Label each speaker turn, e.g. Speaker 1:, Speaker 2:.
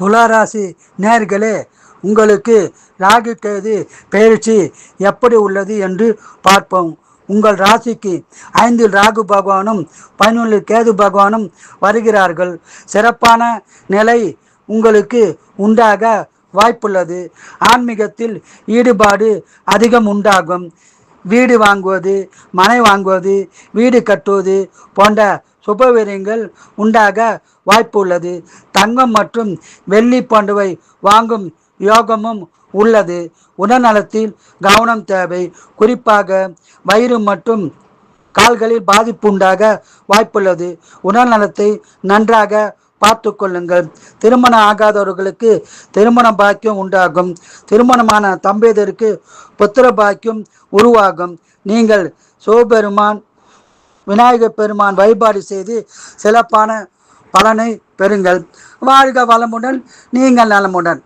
Speaker 1: துளாராசி நேர்களே உங்களுக்கு ராகு கேது பயிற்சி எப்படி உள்ளது என்று பார்ப்போம். உங்கள் ராசிக்கு ஐந்தில் ராகு பகவானும் பதினொன்றில் கேது பகவானும் வருகிறார்கள். சிறப்பான நிலை உங்களுக்கு உண்டாக வாய்ப்புள்ளது. ஆன்மீகத்தில் ஈடுபாடு அதிகம் உண்டாகும். வீடு வாங்குவது மனை வாங்குவது வீடு கட்டுவது போன்ற சுபவீரியங்கள் உண்டாக வாய்ப்பு உள்ளது தங்கம் மற்றும் வெள்ளி பண்டுவை வாங்கும் யோகமும் உள்ளது. உடல்நலத்தில் கவனம் தேவை. குறிப்பாக வயிறு மற்றும் கால்களில் பாதிப்பு உண்டாக வாய்ப்புள்ளது. உடல்நலத்தை நன்றாக பார்த்து கொள்ளுங்கள் திருமணம் ஆகாதவர்களுக்கு திருமண பாக்கியம் உண்டாகும். திருமணமான தம்பதியருக்கு புத்திர பாக்கியம் உருவாகும். நீங்கள் சிவபெருமான் விநாயகர் பெருமான் வழிபாடு செய்து சிறப்பான பலனை பெறுங்கள். வாழ்க வளமுடன் நீங்கள் நலமுடன்.